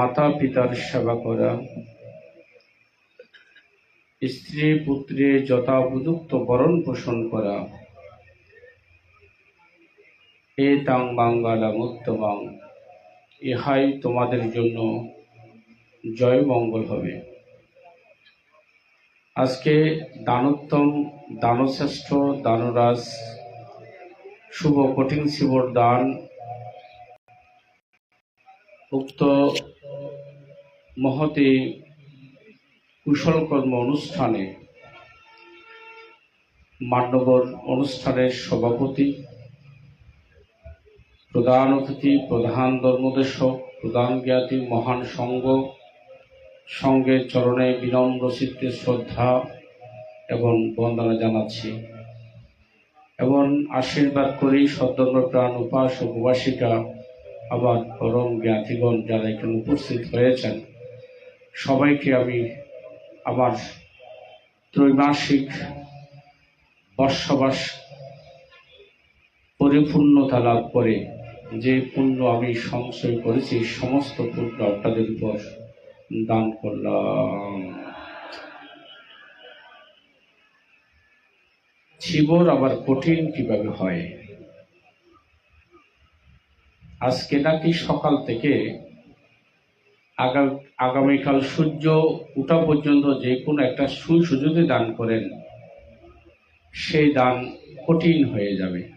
মাতা পিতার সেবা করা। স্ত্রী, পুত্রে যথোপযুক্ত বরণ পোষণ করা। এ তাং বাঙ্গালা মুক্তবাং ইহাই তোমাদের জন্য জয় মঙ্গল হবে। আজকে দানোত্তম, দানশ্রেষ্ঠ, দানরাজ, শুভ কঠিন শিবর দান উক্ত মহতি কুশলকর্ম অনুষ্ঠানে মান্যবর অনুষ্ঠানের সভাপতি, প্রধান অতিথি, প্রধান ধর্মদেশক প্রধান জ্ঞাতি, মহান সংঘ সঙ্গের চরণে বিনম্র চিত্তে শ্রদ্ধা এবং বন্দনা জানাচ্ছি। এবং আশীর্বাদ করি সদ্ধর্ম প্রাণ উপাস ও আবার পরম জ্ঞাতিগণ যারা এখানে উপস্থিত হয়েছেন, সবাইকে আমি আমার ত্রৈমাসিক বর্ষবাস পরিপূর্ণতা লাভ করে যে পুণ্য আমি সংশয় করেছি, সমস্ত পুণ্য আপনাদের উপর দান করলাম। শিবর আবার কঠিন কীভাবে হয়? আজকে নাকি সকাল থেকে আগা- আগামীকাল সূর্য উঠা পর্যন্ত যে কোনো একটা সুযোগে দান করেন, সেই দান কঠিন হয়ে যাবে।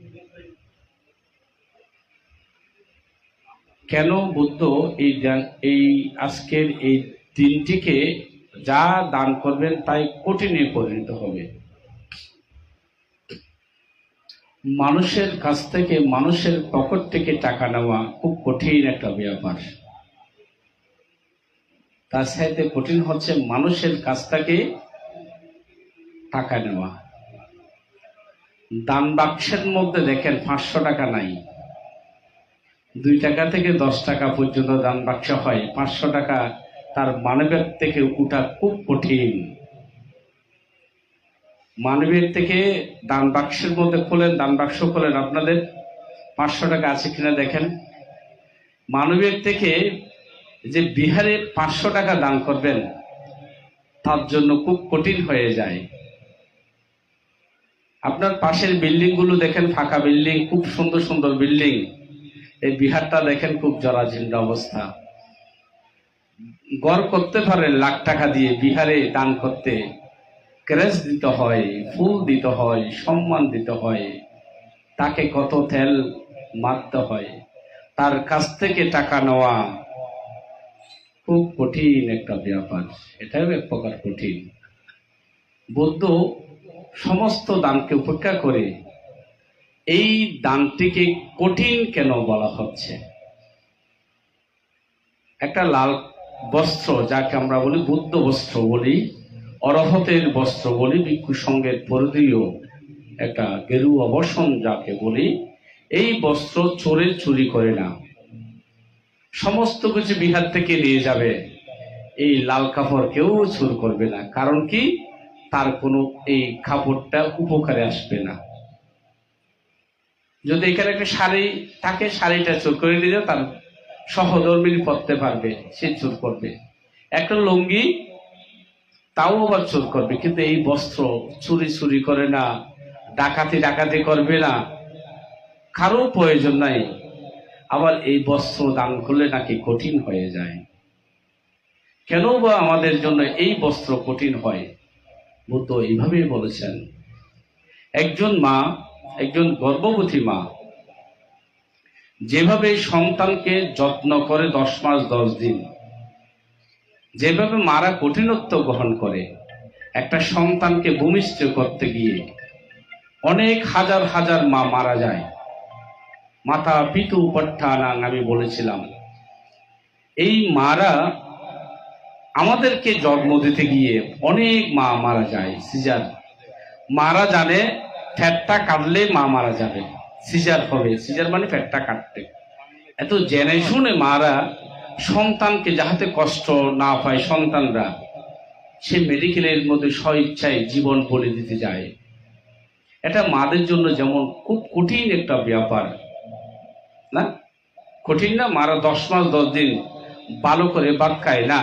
কেন বুদ্ধ এই এই আজকের এই দিনটিকে যা দান করবেন তাই কঠিনে পরিণত হবে? মানুষের কাছ থেকে, মানুষের পকেট থেকে টাকা নেওয়া খুব কঠিন একটা ব্যাপার। তার সাথে কঠিন হচ্ছে মানুষের কাছ থেকে টাকা নেওয়া। দান বাক্সের মধ্যে দেখেন পাঁচশো টাকা নাই। দুই টাকা থেকে দশ টাকা পর্যন্ত দান বাক্স হয়। পাঁচশো টাকা তার মানবের থেকে উঠা খুব কঠিন। মানবের থেকে দান বাক্সের মধ্যে খোলেন, দান বাক্স খোলেন আপনাদের। পাঁচশো টাকা আছে কিনা দেখেন। মানবের থেকে যে বিহারে পাঁচশো টাকা দান করবেন, তার জন্য খুব কঠিন হয়ে যায়। আপনার পাশের বিল্ডিংগুলো দেখেন, ফাঁকা বিল্ডিং, খুব সুন্দর সুন্দর বিল্ডিং। এই বিহারটা দেখেন, খুব জরাজীর্ণ অবস্থা। গড় করতে পারেন লাখ টাকা দিয়ে বিহারে দান করতে। ক্রেস দিতে হয়, ফুল দিতে হয়, সম্মান দিতে হয়, তাকে কত তেল মারতে হয়, তার কাছ থেকে টাকা নেওয়া খুব কঠিন একটা ব্যাপার। এটাও এক প্রকার কঠিন। বৌদ্ধ সমস্ত দানকে উপেক্ষা করে এই দানটিকে কঠিন কেন বলা হচ্ছে? একটা লাল বস্ত্র, যাকে আমরা বলি বুদ্ধ বস্ত্র বলি অরহতের বস্ত্র বলি ভিক্ষু সঙ্গের পরিধীয় একটা গেরু অবসন যাকে বলি, এই বস্ত্র চোরে চুরি করে না। সমস্ত কিছু বিহার থেকে নিয়ে যাবে। এই লাল কাপড় কেউ চুর করবে না। কারণ কি? তার কোনো এই কাপড়টা উপকারে আসবে না। যদি এখানে একটা শাড়ি থাকে, শাড়িটা চুর করে নিলে তার সহধর্মিনী পড়তে পারবে, সে চুর করবে। একটা লুঙ্গি তাও আবার চুর করবে, কিন্তু এই বস্ত্র চুরি চুরি করে না, ডাকাতি ডাকাতি করবে না। কারও প্রয়োজন নাই। আবার এই বস্ত্র দান করলে নাকি কঠিন হয়ে যায়। কেন বা আমাদের জন্য এই বস্ত্র কঠিন হয়? বুদ্ধ এইভাবেই বলেছেন। একজন মা, একজন গর্ভবতী মা, যেভাবে সন্তানকে যত্ন করে দশ মাস দশ দিন যেভাবে মারা কঠিনত্ব গ্রহণ করে, একটা সন্তানকে ভূমিষ্ঠ করতে গিয়ে অনেক হাজার হাজার মা মারা যায়। মাতা পিতু পট্টানাং আমি বলেছিলাম, এই মারা আমাদেরকে জন্ম দিতে গিয়ে অনেক মা মারা যায়। সিজার, মারা জানে ফ্যাটটা কাটলে মা মারা যাবে। সিজার হবে, সিজার মানে ফ্যাটটা কাটতে। এত জেনে শুনে মারা সন্তানকে যাহাতে কষ্ট না পায় সন্তানরা, সে মেডিকেলের মধ্যে স্বইচ্ছায় জীবন বলে দিতে যায়। এটা মাদের জন্য যেমন খুব কঠিন একটা ব্যাপার, না? কঠিন না, মারা দশ মাস দশ দিন ভালো করে খায় না,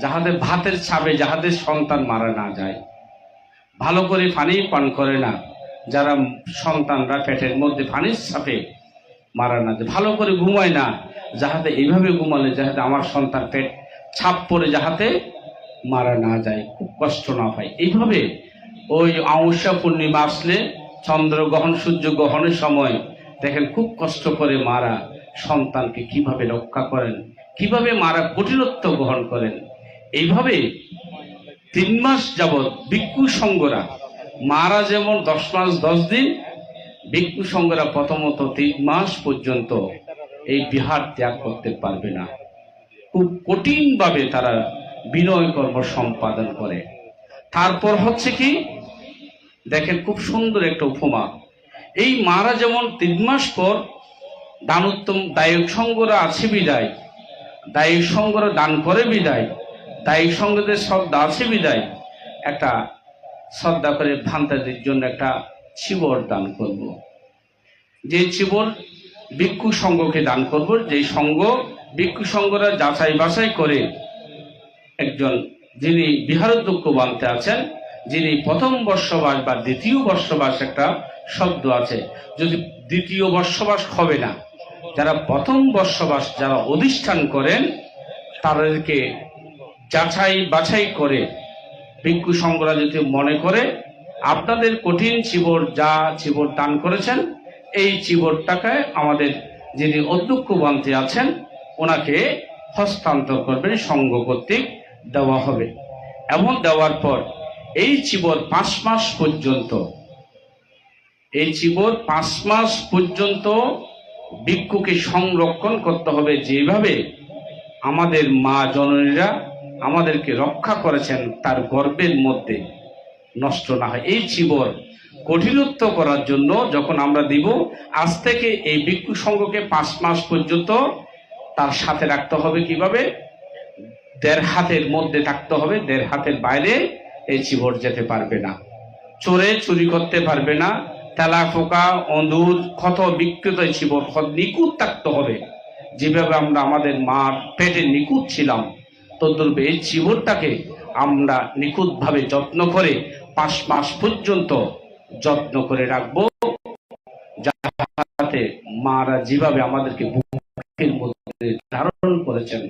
যাহাদের ভাতের ছাপে যাহাদের সন্তান মারা না যায়। ভালো করে পানি পান করে না, যারা সন্তানরা পেটের মধ্যে পানির ছাপে মারা না যায়। ভালো করে ঘুমায় না যাহাতে এইভাবে ঘুমালে যাহাতে আমার সন্তান পেট ছাপ পড়ে যাহাতে মারা না যায়, খুব কষ্ট না পায়। এইভাবে ওই অমাবস্যা পূর্ণিমা আসলে চন্দ্রগ্রহণ সূর্য গ্রহণের সময় দেখেন খুব কষ্ট করে মারা সন্তানকে কীভাবে রক্ষা করেন, কীভাবে মারা কঠিনত্ব গ্রহণ করেন। এইভাবে তিন মাস যাবৎ ভিক্ষু সঙ্গরা মারা যেমন দশ মাস, দশ দিন, ভিক্ষু সঙ্গরা প্রথমত তিন মাস পর্যন্ত এই বিহার ত্যাগ করতে পারবে না। খুব কঠিন ভাবে তারা বিনয় কর্ম সম্পাদন করে। তারপর হচ্ছে কি, দেখেন খুব সুন্দর একটা উপমা। এই মারা যেমন তিন মাস পর দানোত্তম দায়ক সঙ্গরা আছে বিদায়, দায়ক সঙ্গরা দান করে বিদায়, দায়ক সঙ্গদের শ্রদ্ধা আছে বিদায়। একটা শ্রদ্ধা করে ভ্রান্তাদের জন্য একটা চিবর দান করব। যে চিবর ভিক্ষু সঙ্গকে দান করব যে সংঘ ভিক্ষু সংঘরা যাচাই বাছাই করে একজন যিনি বিহারোদ্যোগ্য বানতে আছেন, যিনি প্রথম বর্ষবাস বা দ্বিতীয় বর্ষবাস একটা শব্দ আছে। যদি দ্বিতীয় বর্ষবাস হবে না, যারা প্রথম বর্ষবাস যারা অধিষ্ঠান করেন, তাদেরকে যাচাই বাছাই করে ভিক্ষু সংঘরা যদি মনে করে, আপনাদের কঠিন চিবর যা চিবর দান করেছেন এই চিবরটাকে আমাদের যিনি অধ্যক্ষ বান্তি আছেন, ওনাকে হস্তান্তর করবেন, সংঘ কর্তৃক দেওয়া হবে। এমন দেওয়ার পর এই চিবর পাঁচ মাস পর্যন্ত, এই চিবর পাঁচ মাস পর্যন্ত ভিক্ষুকে সংরক্ষণ করতে হবে যেভাবে আমাদের মা জননীরা আমাদেরকে রক্ষা করেছেন তার গর্বের মধ্যে। নষ্ট না হয়। এই চিবর কঠিনত্ব করার জন্য যখন আমরা দিব, আজ থেকে এই ভিক্ষু সংঘকে পাঁচ মাস পর্যন্ত তার সাথে রাখতে হবে কীভাবে? দেড় হাতের মধ্যে থাকতে হবে, দেড় হাতের বাইরে এই চিবর যেতে পারবে না। চোরে চুরি করতে পারবে না, তেলা পোকা অন্দুর, ক্ষত, বিকৃত চিবর ক্ষত নিকুট থাকতে হবে। যেভাবে আমরা আমাদের মার পেটে নিকুট ছিলাম, তদ্রূপে এই চিবরটাকে আমরা নিখুঁতভাবে যত্ন করে পাঁচ মাস পর্যন্ত যত্ন করে রাখব। যাতে মারা যেভাবে আমাদেরকে বুকের মধ্যে ধারণ করেছেন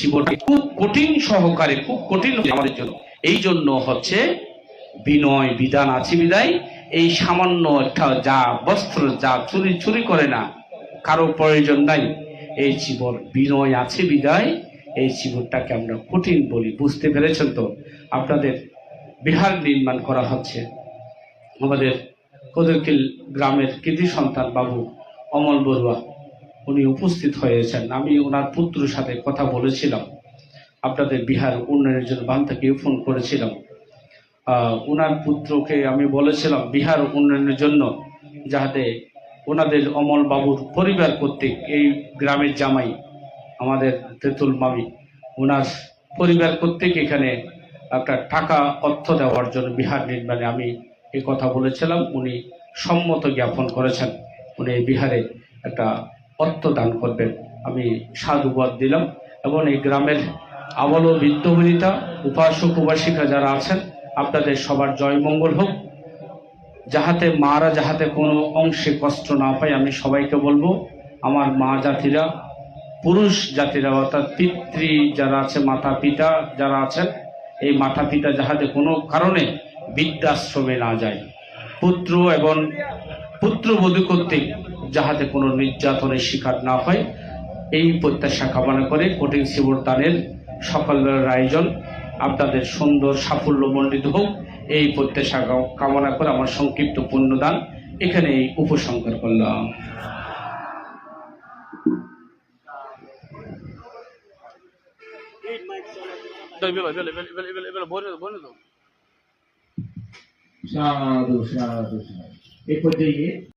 জীবনটি খুব কঠিন সহকারে, খুব কঠিন আমাদের জন্য। এই জন্য হচ্ছে বিনয় বিধান আছে বিদায়। এই সামান্য একটা যা বস্ত্র, যা চুরি চুরি করে না, কারও প্রয়োজন নাই। এই জীবন বিনয় আছে বিদায়। এই জীবনটাকে আমরা কঠিন বলি, বুঝতে পেরেছেন তো? আপনাদের বিহার নির্মাণ করা হচ্ছে। আমাদের কদরকিল গ্রামের কৃতি সন্তান বাবু অমল বড়ুয়া, উনি উপস্থিত হয়েছেন। আমি ওনার পুত্রের সাথে কথা বলেছিলাম। আপনাদের বিহার উন্নয়নের জন্য বান থেকে ফোন করেছিলাম। ওনার পুত্রকে আমি বলেছিলাম, বিহার উন্নয়নের জন্য যাহাতে ওনাদের অমল বাবুর পরিবার কর্তৃক এই গ্রামের জামাই, আমাদের তেঁতুল মামি ওনার পরিবার কর্তৃক এখানে একটা টাকা, অর্থ দেওয়ার জন্য বিহার নির্মাণে আমি এই কথা বলেছিলাম, উনি সম্মত জ্ঞাপন করেছেন। উনি বিহারে একটা অর্থ দান করবেন। আমি সাধুবাদ দিলাম এবং এই গ্রামের আবল বিদ্যবনিতা উপাসক উপাসিকা যারা আছেন, আপনাদের সবার জয় মঙ্গল হোক। যাহাতে মারা, যাহাতে কোনো অংশে কষ্ট না পায়, আমি সবাইকে বলব, আমার মা জাতিরা, পুরুষ জাতিরা, অর্থাৎ পিতৃ যারা আছে মাতা পিতা যারা আছেন এই মাতা পিতা যাহাতে কোনো কারণে বৃদ্ধাশ্রমে না যায়। পুত্র এবং পুত্রবধূ কর্তৃক যাহাতে কোনো নির্যাতনের শিকার না হয়, এই প্রত্যাশা কামনা করে কঠিন শিবর দানের সকলের আয়োজন আপনাদের সুন্দর সাফল্য মণ্ডিত হোক, এই প্রত্যাশা কামনা করে আমার সংক্ষিপ্ত পুণ্যদান এখানে উপসংহার করলাম। साधु साधु साधु एक जाइए